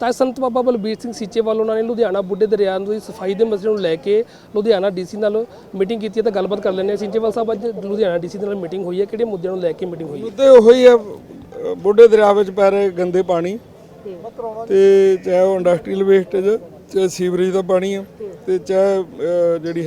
ਤਾਂ ਸੰਤ ਬਾਬਾ ਬਲਬੀਰ ਸਿੰਘ ਸੀਚੇਵਾਲ ਉਹਨਾਂ ਨੇ ਲੁਧਿਆਣਾ ਬੁੱਢੇ ਦਰਿਆ ਦੀ ਸਫ਼ਾਈ ਦੇ ਮਸਲੇ ਨੂੰ ਲੈ ਕੇ ਲੁਧਿਆਣਾ ਡੀਸੀ ਨਾਲ ਮੀਟਿੰਗ ਕੀਤੀ ਹੈ ਤਾਂ ਗੱਲਬਾਤ ਕਰ ਲੈਂਦੇ ਹਾਂ। ਸੀਚੇਵਾਲ ਸਾਹਿਬ, ਅੱਜ ਲੁਧਿਆਣਾ ਡੀਸੀ ਨਾਲ ਮੀਟਿੰਗ ਹੋਈ ਹੈ। ਕਿਹੜੇ ਮੁੱਦਿਆਂ ਨੂੰ ਲੈ ਕੇ ਮੀਟਿੰਗ ਹੋਈ ਹੈ? ਮੁੱਦੇ ਉਹੀ ਆ, ਬੁੱਢੇ ਦਰਿਆ ਵਿੱਚ ਪੈ ਰਹੇ ਗੰਦੇ ਪਾਣੀ ਤੇ ਚਾਹੇ ਉਹ ਇੰਡਸਟਰੀਅਲ ਵੇਸਟੇਜ ਚਾਹੇ ਸੀਵਰੇਜ ਦਾ ਪਾਣੀ ਆ ਤੇ ਚਾਹੇ ਜਿਹੜੀ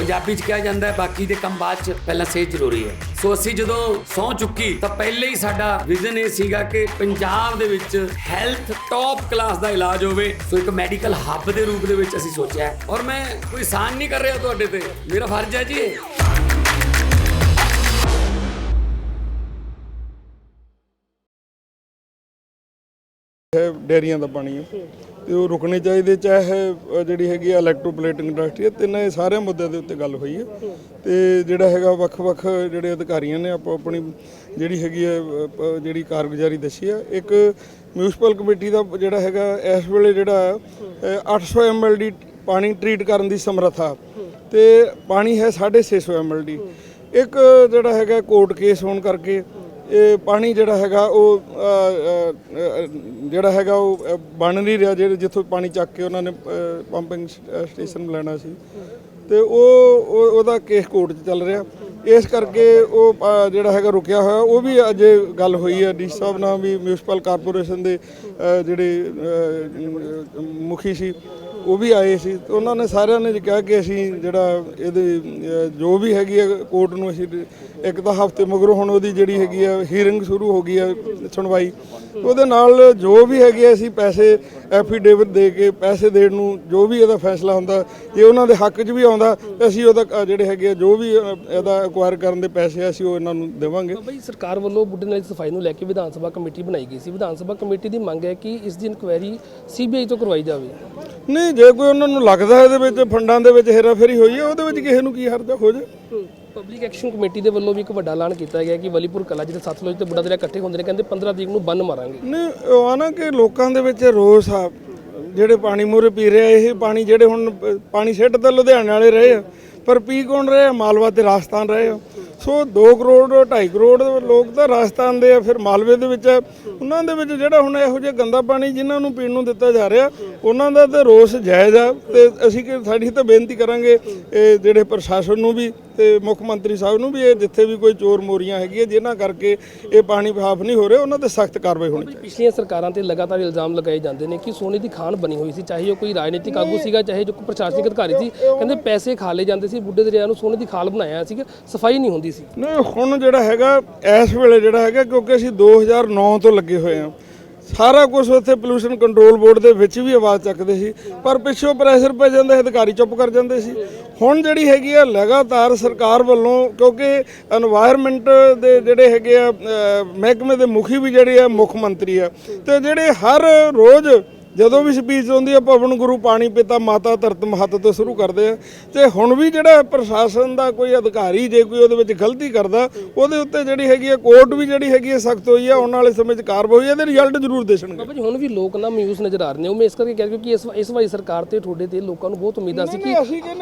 ਪੰਜਾਬੀ 'ਚ ਕਿਹਾ ਜਾਂਦਾ ਹੈ, ਬਾਕੀ ਦੇ ਕੰਮ ਬਾਅਦ 'ਚ ਪਹਿਲਾਂ ਸਿਹਤ ਜ਼ਰੂਰੀ ਹੈ। ਸੋ ਅਸੀਂ ਜਦੋਂ ਸਹੁੰ ਚੁੱਕੀ, ਤਾਂ ਪਹਿਲੇ ਹੀ ਸਾਡਾ ਵਿਜ਼ਨ ਇਹ ਸੀਗਾ ਕਿ ਪੰਜਾਬ ਦੇ ਵਿੱਚ ਹੈਲਥ ਟੌਪ ਕਲਾਸ ਦਾ ਇਲਾਜ ਹੋਵੇ। ਸੋ ਇੱਕ ਮੈਡੀਕਲ ਹੱਬ ਦੇ ਰੂਪ ਦੇ ਵਿੱਚ ਅਸੀਂ ਸੋਚਿਆ ਔਰ ਮੈਂ ਕੋਈ ਸਾਨ ਨਹੀਂ ਕਰ ਰਿਹਾ ਤੁਹਾਡੇ ਤੇ। ਮੇਰਾ ਫਰਜ਼ ਹੈ ਜੀ ਹੈ ਡੇਰੀਆਂ ਦਾ ਪਾਣੀ। ਆ ਤੇ ਉਹ ਰੁਕਣੇ ਚਾਹੀਦੇ ਚਾਹੇ ਜਿਹੜੀ ਹੈਗੀ ਇਲੈਕਟ੍ਰੋਪਲੇਟਿੰਗ ਇੰਡਸਟਰੀ ਹੈ ਤਿੰਨਾਂ ਇਹ ਸਾਰੇ ਮੁੱਦਿਆਂ ਦੇ ਉੱਤੇ ਗੱਲ ਹੋਈ ਹੈ ਤੇ ਜਿਹੜਾ ਹੈਗਾ ਵੱਖ-ਵੱਖ ਜਿਹੜੇ ਅਧਿਕਾਰੀਆਂ ਨੇ ਆਪੋ ਆਪਣੀ ਜਿਹੜੀ ਹੈਗੀ ਹੈ ਜਿਹੜੀ ਕਾਰਗੁਜ਼ਾਰੀ ਦੱਸੀ ਹੈ ਇੱਕ ਮਿਊਨਿਸਪਲ ਕਮੇਟੀ ਦਾ ਜਿਹੜਾ ਹੈਗਾ ਇਸ ਵੇਲੇ ਜਿਹੜਾ ਅ, 800 ਐਮਐਲਡੀ ਪਾਣੀ ਟ੍ਰੀਟ ਕਰਨ ਦੀ ਸਮਰੱਥਾ ਤੇ ਪਾਣੀ ਹੈ 650 ਐਮਐਲਡੀ ਇੱਕ ਜਿਹੜਾ ਹੈਗਾ ਕੋਰਟ ਕੇਸ ਹੋਣ ਕਰਕੇ ਇਹ ਪਾਣੀ ਜਿਹੜਾ ਹੈਗਾ ਉਹ ਜਿਹੜਾ ਹੈਗਾ ਉਹ ਬਣ ਨਹੀਂ ਰਿਹਾ ਜਿਹੜੇ ਜਿੱਥੋਂ ਪਾਣੀ ਚੱਕ ਕੇ ਉਹਨਾਂ ਨੇ ਪੰਪਿੰਗ ਸਟੇਸ਼ਨ ਲੈਣਾ ਸੀ। ਤੇ ਉਹ ਉਹਦਾ ਕੇਸ ਕੋਰਟ 'ਚ ਚੱਲ ਰਿਹਾ। ਇਸ ਕਰਕੇ ਉਹ ਜਿਹੜਾ ਹੈਗਾ ਰੁਕਿਆ ਹੋਇਆ। ਉਹ ਵੀ ਅੱਜ ਗੱਲ ਹੋਈ ਹੈ। ਡੀ ਸਾਹਿਬ ਨਾਲ ਵੀ ਮਿਊਨਿਸਪਲ ਕਾਰਪੋਰੇਸ਼ਨ ਦੇ ਜਿਹੜੇ ਮੁਖੀ ਸੀ ਉਹ ਵੀ ਆਏ ਸੀ। ਤੇ ਉਹਨਾਂ ਨੇ ਸਾਰਿਆਂ ਨੇ ਕਿਹਾ ਕਿ ਅਸੀਂ ਜਿਹੜਾ ਇਹਦੇ ਅ, ਜੋ ਵੀ ਹੈਗੀ ਹੈ ਕੋਰਟ ਨੂੰ ਅਸੀਂ ਇੱਕ ਤਾਂ ਹਫ਼ਤੇ ਮਗਰੋਂ ਹੁਣ ਉਹਦੀ ਜਿਹੜੀ ਹੈਗੀ ਆ ਹੀਅਰਿੰਗ ਸ਼ੁਰੂ ਹੋ ਗਈ ਹੈ ਸੁਣਵਾਈ। ਉਹਦੇ ਨਾਲ ਜੋ ਵੀ ਹੈਗੇ ਆ ਅਸੀਂ ਪੈਸੇ ਐਫੀਡੇਵਿਟ ਦੇ ਕੇ ਪੈਸੇ ਦੇਣ ਨੂੰ ਜੋ ਵੀ ਇਹਦਾ ਫੈਸਲਾ ਹੁੰਦਾ ਜੇ ਉਹਨਾਂ ਦੇ ਹੱਕ 'ਚ ਵੀ ਆਉਂਦਾ ਤੇ ਅਸੀਂ ਉਹਦਾ ਅ, ਜਿਹੜੇ ਹੈਗੇ ਆ, ਜੋ ਵੀ ਅ, ਇਹਦਾ ਐਕਵਾਇਰ ਕਰਨ ਦੇ ਪੈਸੇ ਆ, ਅਸੀਂ ਉਹ ਇਹਨਾਂ ਨੂੰ ਦੇਵਾਂਗੇ। ਤਾਂ ਬਈ ਸਰਕਾਰ ਵੱਲੋਂ ਬੁੱਢੇ ਨਾਲੇ ਦੀ ਸਫ਼ਾਈ ਨੂੰ ਲੈ ਕੇ ਵਿਧਾਨ ਸਭਾ ਕਮੇਟੀ ਬਣਾਈ ਗਈ ਸੀ। ਵਿਧਾਨ ਸਭਾ ਕਮੇਟੀ ਦੀ ਮੰਗ ਹੈ ਕਿ ਇਸ ਦੀ ਇਨਕੁਆਇਰੀ ਸੀਬੀਆਈ ਤੋਂ ਕਰਵਾਈ ਜਾਵੇ। ਨਹੀਂ ਜੇ ਕੋਈ ਉਹਨਾਂ ਨੂੰ ਲੱਗਦਾ ਇਹਦੇ ਵਿੱਚ ਫੰਡਾਂ ਦੇ ਵਿੱਚ ਹੇਰਾਫੇਰੀ ਹੋਈ ਹੈ ਉਹਦੇ ਵਿੱਚ ਕਿਸੇ ਨੂੰ ਕੀ ਹਰਜ ਹੋ ਜਾ ਪਬਲਿਕ ਐਕਸ਼ਨ ਕਮੇਟੀ ਦੇ ਵੱਲੋਂ ਵੀ ਇੱਕ ਵੱਡਾ ਐਲਾਨ ਕੀਤਾ ਗਿਆ ਕਿ ਵਲੀਪੁਰ ਕਲਾ ਜਿਹੜੇ ਸਤਲੁਜ ਤੇ ਬੁੱਢਾ ਦਰਿਆ ਇਕੱਠੇ ਹੁੰਦੇ ਨੇ ਕਹਿੰਦੇ 15 ਤਰੀਕ ਨੂੰ ਬੰਨ ਮਾਰਾਂਗੇ। ਨਹੀਂ ਉਹ ਆ ਨਾ ਕਿ ਲੋਕਾਂ ਦੇ ਵਿੱਚ ਰੋਸ ਆ ਜਿਹੜੇ ਪਾਣੀ ਮੂਹਰੇ ਪੀ ਰਹੇ ਆ ਇਹ ਪਾਣੀ ਜਿਹੜੇ ਹੁਣ ਪਾਣੀ ਸਿੱਟ ਤਾਂ ਲੁਧਿਆਣੇ ਵਾਲੇ ਰਹੇ ਆ ਪਰ ਪੀ ਕੌਣ ਰਹੇ? ਆ ਮਾਲਵਾ ਤੇ ਰਾਜਸਥਾਨ ਰਹੇ ਆ। ਸੋ 2 ਕਰੋੜ 2.5 ਕਰੋੜ ਲੋਕ ਤਾਂ ਰਾਜਸਥਾਨ ਦੇ ਆ, ਫਿਰ ਮਾਲਵੇ ਦੇ ਵਿੱਚ ਆ। ਉਹਨਾਂ ਦੇ ਵਿੱਚ ਜਿਹੜਾ ਹੁਣ ਇਹੋ ਜਿਹਾ ਗੰਦਾ ਪਾਣੀ ਜਿਨ੍ਹਾਂ ਨੂੰ ਪੀਣ ਨੂੰ ਦਿੱਤਾ ਜਾ ਰਿਹਾ, ਉਹਨਾਂ ਦਾ ਤਾਂ ਰੋਸ ਜਾਇਜ਼ ਆ ਤੇ ਅਸੀਂ ਕਿ ਸਾਡੀ ਤਾਂ ਬੇਨਤੀ ਕਰਾਂਗੇ, ਇਹ ਜਿਹੜੇ ਪ੍ਰਸ਼ਾਸਨ ਨੂੰ ਵੀ ਤੇ ਮੁੱਖ ਮੰਤਰੀ ਸਾਹਿਬ ਨੂੰ ਵੀ ਇਹ ਜਿੱਥੇ ਵੀ ਕੋਈ ਚੋਰ ਮੋਰੀਆਂ ਹੈਗੀਆਂ ਜਿਨ੍ਹਾਂ ਕਰਕੇ ਇਹ ਪਾਣੀ ਸਾਫ਼ ਨਹੀਂ ਹੋ ਰਿਹਾ ਉਹਨਾਂ ਤੇ ਸਖਤ ਕਾਰਵਾਈ ਹੋਣੀ ਚਾਹੀਦੀ। ਪਿਛਲੀਆਂ ਸਰਕਾਰਾਂ ਤੇ ਲਗਾਤਾਰ ਇਲਜ਼ਾਮ ਲਗਾਏ ਜਾਂਦੇ ਨੇ ਕਿ ਸੋਨੇ ਦੀ ਖਾਨ ਬਣੀ ਹੋਈ ਸੀ ਚਾਹੇ ਉਹ ਕੋਈ ਰਾਜਨੀਤਿਕ ਆਗੂ ਸੀਗਾ ਚਾਹੇ ਜੋ ਕੋਈ ਪ੍ਰਸ਼ਾਸਨਿਕ ਅਧਿਕਾਰੀ ਸੀ ਕਹਿੰਦੇ ਪੈਸੇ ਖਾ ਲਏ ਜਾਂਦੇ ਸੀ ਬੁੱਢੇ ਦਰਿਆ ਨੂੰ ਸੋਨੇ ਦੀ ਖਾਲ ਬਣਾਇਆ ਸੀ ਸਫ਼ਾਈ ਨਹੀਂ ਹੁੰਦੀ ਸੀ। ਨਹੀਂ ਹੁਣ ਜਿਹੜਾ ਹੈਗਾ ਇਸ ਵੇਲੇ ਜਿਹੜਾ ਹੈਗਾ ਕਿਉਂਕਿ ਅਸੀਂ 2009 ਤੋਂ ਲੱਗੇ ਹੋਏ ਹਾਂ ਸਾਰਾ ਕੁਝ ਉੱਥੇ ਪੋਲੂਸ਼ਨ ਕੰਟਰੋਲ ਬੋਰਡ ਦੇ ਵਿੱਚ ਵੀ ਆਵਾਜ਼ ਚੱਕਦੇ ਸੀ, ਪਰ ਪਿੱਛੋਂ ਪ੍ਰੈਸ਼ਰ ਪੈ ਜਾਂਦਾ, ਅਧਿਕਾਰੀ ਚੁੱਪ ਕਰ ਜਾਂਦੇ ਸੀ। ਹੁਣ ਜਿਹੜੀ ਹੈਗੀ ਆ, ਲਗਾਤਾਰ ਸਰਕਾਰ ਵੱਲੋਂ, ਕਿਉਂਕਿ এনवायरमेंट ਦੇ ਜਿਹੜੇ ਹੈਗੇ ਆ ਮਹਿਕਮੇ ਦੇ ਮੁਖੀ ਵੀ ਜਿਹੜੇ ਆ, ਮੁੱਖ ਮੰਤਰੀ ਆ, ਤੇ ਜਿਹੜੇ ਹਰ ਰੋਜ਼ ਜਦੋਂ ਵੀ ਸਪੀਚ ਹੁੰਦੀ ਹੈ ਪਵਨ ਗੁਰੂ ਪਾਣੀ ਪਿਤਾ ਮਾਤਾ ਧਰਤ ਮਹੱਤ ਤੋਂ ਸ਼ੁਰੂ ਕਰਦੇ ਆ। ਤੇ ਹੁਣ ਵੀ ਜਿਹੜਾ ਪ੍ਰਸ਼ਾਸਨ ਦਾ ਕੋਈ ਅਧਿਕਾਰੀ ਜੇ ਕੋਈ ਉਹਦੇ ਵਿੱਚ ਗਲਤੀ ਕਰਦਾ ਉਹਦੇ ਉੱਤੇ ਜਿਹੜੀ ਹੈਗੀ ਹੈ ਕੋਰਟ ਵੀ ਜਿਹੜੀ ਹੈਗੀ ਹੈ ਸਖਤ ਹੋਈ ਹੈ ਆਉਣ ਵਾਲੇ ਸਮੇਂ 'ਚ ਕਾਰਵਾਈ ਹੋਈ ਹੈ ਇਹਦੇ ਰਿਜ਼ਲਟ ਜ਼ਰੂਰ ਦੇਣਗੇ ਬਾਬਾ ਜੀ ਹੁਣ ਵੀ ਲੋਕ ਨਾ ਮਿਊਜ਼ ਨਜ਼ਰ ਆ ਰਹੇ ਨੇ। ਉਹ ਮੈਂ ਇਸ ਕਰਕੇ ਕਹਿ ਰਿਹਾ ਕਿ ਇਸ ਇਸ ਵਾਰੀ ਸਰਕਾਰ ਤੇ ਤੁਹਾਡੇ ਤੇ ਲੋਕਾਂ ਨੂੰ ਬਹੁਤ ਉਮੀਦਾਂ ਸੀ ਕਿ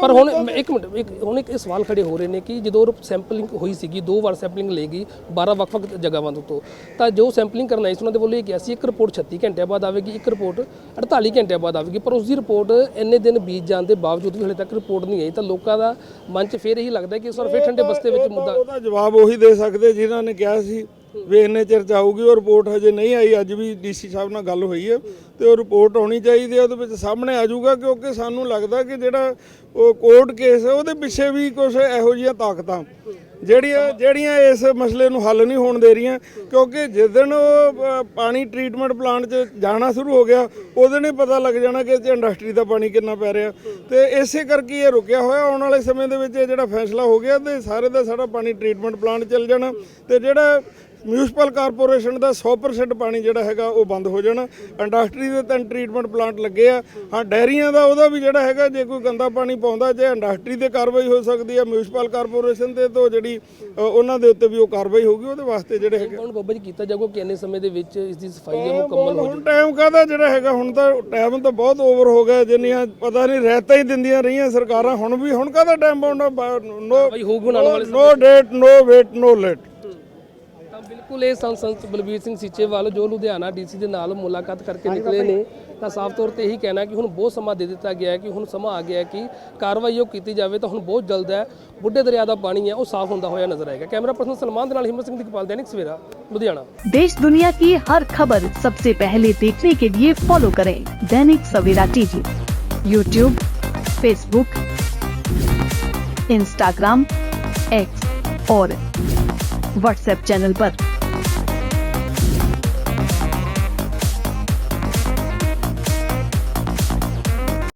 ਪਰ ਹੁਣ ਇੱਕ ਮਿੰਟ ਇੱਕ ਹੁਣ ਇੱਕ ਇਹ ਸਵਾਲ ਖੜੇ ਹੋ ਰਹੇ ਨੇ ਕਿ ਜਦੋਂ ਸੈਂਪਲਿੰਗ ਹੋਈ ਸੀਗੀ ਦੋ ਵਾਰ ਸੈਂਪਲਿੰਗ ਲਈ ਗਈ 12 ਵੱਖ-ਵੱਖ ਜਗ੍ਹਾਵਾਂ ਤੋਂ ਤਾਂ ਜੋ ਸੈਂਪਲਿੰਗ ਕਰਨ ਆਈ ਸੀ ਉਹਨਾਂ ਦੇ ਵੱਲੋਂ ਇਹ ਕਿਹਾ ਸੀ ਇੱਕ ਰਿਪੋਰਟ 36 ਘੰਟਿਆਂ ਬਾਅਦ ਆਵੇਗੀ ਇੱਕ ਰਿਪੋਰਟ 48 ਘੰਟਿਆਂ ਬਾਅਦ ਆਵੇਗੀ ਪਰ ਉਸ ਦੀ ਰਿਪੋਰਟ ਇੰਨੇ ਦਿਨ ਬੀਤ ਜਾਣ ਦੇ ਬਾਵਜੂਦ ਵੀ ਹਲੇ ਤੱਕ ਰਿਪੋਰਟ ਨਹੀਂ ਆਈ ਤਾਂ ਲੋਕਾਂ ਦਾ ਮਨ 'ਚ ਫੇਰ ਇਹੀ ਲੱਗਦਾ ਕਿ ਇਸ ਵਾਰ ਫੇਰ ਠੰਡੇ ਬਸਤੇ ਵਿੱਚ ਮੁੱਦਾ ਉਹਦਾ ਜਵਾਬ ਉਹੀ ਦੇ ਸਕਦੇ ਜਿਨ੍ਹਾਂ ਨੇ ਕਿਹਾ ਸੀ ਵੀ ਇੰਨੇ ਚਿਰ ਚ ਆਊਗੀ ਉਹ ਰਿਪੋਰਟ ਹਜੇ ਨਹੀਂ ਆਈ ਅੱਜ ਵੀ ਡੀਸੀ ਸਾਹਿਬ ਨਾਲ ਗੱਲ ਹੋਈ ਹੈ ਤੇ ਉਹ ਰਿਪੋਰਟ ਆਉਣੀ ਚਾਹੀਦੀ ਹੈ ਉਹਦੇ ਵਿੱਚ ਸਾਹਮਣੇ ਆ ਜਾਊਗਾ ਕਿਉਂਕਿ ਸਾਨੂੰ ਲੱਗਦਾ ਕਿ ਜਿਹੜਾ ਉਹ ਕੋਰਟ ਕੇਸ ਹੈ ਉਹਦੇ ਪਿੱਛੇ ਵੀ ਕੁਝ ਇਹੋ ਜਿਹੀਆਂ ਤਾਕਤਾਂ ਜਿਹੜੀਆਂ ਜਿਹੜੀਆਂ ਇਸ ਮਸਲੇ ਨੂੰ ਹੱਲ ਨਹੀਂ ਹੋਣ ਦੇ ਰਹੀਆਂ, ਕਿਉਂਕਿ ਜਿਸ ਦਿਨ ਉਹ ਪਾਣੀ ਟ੍ਰੀਟਮੈਂਟ ਪਲਾਂਟ 'ਚ ਜਾਣਾ ਸ਼ੁਰੂ ਹੋ ਗਿਆ, ਉਹਦੇ ਨੇ ਪਤਾ ਲੱਗ ਜਾਣਾ ਕਿ ਇਹ ਇੰਡਸਟਰੀ ਦਾ ਪਾਣੀ ਕਿੰਨਾ ਪੈ ਰਿਹਾ। ਤੇ ਇਸੇ ਕਰਕੇ ਇਹ ਰੁਕਿਆ ਹੋਇਆ, ਆਉਣ ਵਾਲੇ ਸਮੇਂ ਦੇ ਵਿੱਚ ਇਹ ਜਿਹੜਾ ਫੈਸਲਾ ਹੋ ਗਿਆ ਤੇ ਸਾਰੇ ਦਾ ਸਾਰਾ ਪਾਣੀ ਟ੍ਰੀਟਮੈਂਟ ਪਲਾਂਟ ਚੱਲ ਜਾਣਾ। ਤੇ ਜਿਹੜਾ ਮਿਊਨਿਸਪਲ ਕਾਰਪੋਰੇਸ਼ਨ ਦਾ 100% ਪਾਣੀ ਜਿਹੜਾ ਹੈਗਾ ਉਹ ਬੰਦ ਹੋ ਜਾਣਾ। ਇੰਡਸਟਰੀ ਦੇ ਤਿੰਨ ਟ੍ਰੀਟਮੈਂਟ ਪਲਾਂਟ ਲੱਗੇ ਆ। ਹਾਂ ਡੈਰੀਆਂ ਦਾ ਉਹਦਾ ਵੀ ਜਿਹੜਾ ਹੈਗਾ ਜੇ ਕੋਈ ਗੰਦਾ ਪਾਣੀ ਪਾਉਂਦਾ ਜੇ ਇੰਡਸਟਰੀ ਤੇ ਕਾਰਵਾਈ ਹੋ ਸਕਦੀ ਹੈ ਮਿਊਨਿਸਪਲ ਕਾਰਪੋਰੇਸ਼ਨ ਤੇ ਤੋਂ ਜਿਹੜੀ ਉਹਨਾਂ ਦੇ ਉੱਤੇ ਵੀ ਉਹ ਕਾਰਵਾਈ ਹੋਊਗੀ ਉਹਦੇ ਵਾਸਤੇ ਜਿਹੜੇ ਹੈਗੇ। ਹੁਣ ਬਾਬਾ ਜੀ ਕੀਤਾ ਜਾਊਗਾ ਕਿ ਇੰਨੇ ਸਮੇਂ ਦੇ ਵਿੱਚ ਇਸ ਦੀ ਸਫ਼ਾਈ ਹੈ ਮੁਕੰਮਲ ਹੋ ਹੁਣ ਟਾਈਮ ਕਾਹਦਾ ਜਿਹੜਾ ਹੈਗਾ ਹੁਣ ਤਾਂ ਟਾਈਮ ਤਾਂ ਬਹੁਤ ਓਵਰ ਹੋ ਗਿਆ ਜਿੰਨੀਆਂ ਪਤਾ ਨਹੀਂ ਰਹਿਤਾ ਹੀ ਦਿੰਦੀਆਂ ਰਹੀਆਂ ਸਰਕਾਰਾਂ ਹੁਣ ਵੀ ਹੁਣ ਕਾਹਦਾ ਟਾਈਮ ਪਾਉਣਾ no no date no wait no late ਤਾਂ ਬਿਲਕੁਲ ਇਹ ਸੰਤ ਸੰਤ ਬਲਬੀਰ ਸਿੰਘ ਸੀਚੇਵਾਲ ਜੋ ਲੁਧਿਆਣਾ ਡੀਸੀ ਦੇ ਨਾਲ ਮੁਲਾਕਾਤ ਕਰਕੇ ਨਿਕਲੇ ਨੇ ਤਾਂ ਸਾਫ਼ ਤੌਰ ਤੇ ਇਹੀ ਕਹਿਣਾ ਕਿ ਹੁਣ ਬਹੁਤ ਸਮਾਂ ਦੇ ਦਿੱਤਾ ਗਿਆ ਹੈ ਕਿ ਹੁਣ ਸਮਾਂ ਆ ਗਿਆ ਹੈ ਕਿ ਕਾਰਵਾਈ ਉਹ ਕੀਤੀ ਜਾਵੇ ਤਾਂ ਹੁਣ ਬਹੁਤ ਜਲਦ ਹੈ ਬੁੱਢੇ ਦਰਿਆ ਦਾ ਪਾਣੀ ਹੈ ਉਹ ਸਾਫ਼ ਹੁੰਦਾ ਹੋਇਆ ਨਜ਼ਰ ਆਏਗਾ ਕੈਮਰਾ ਪਰਸਨ ਸਲਮਾਨ ਦੇ ਨਾਲ ਹਿੰਮਤ ਸਿੰਘ ਦੀਪਾਲ दैनिक ਸਵੇਰਾ ਲੁਧਿਆਣਾ देश दुनिया की हर खबर सबसे पहले देखने के लिए फॉलो करें Dainik Savera TV YouTube Facebook Instagram X और व्हाट्सएप चैनल पर।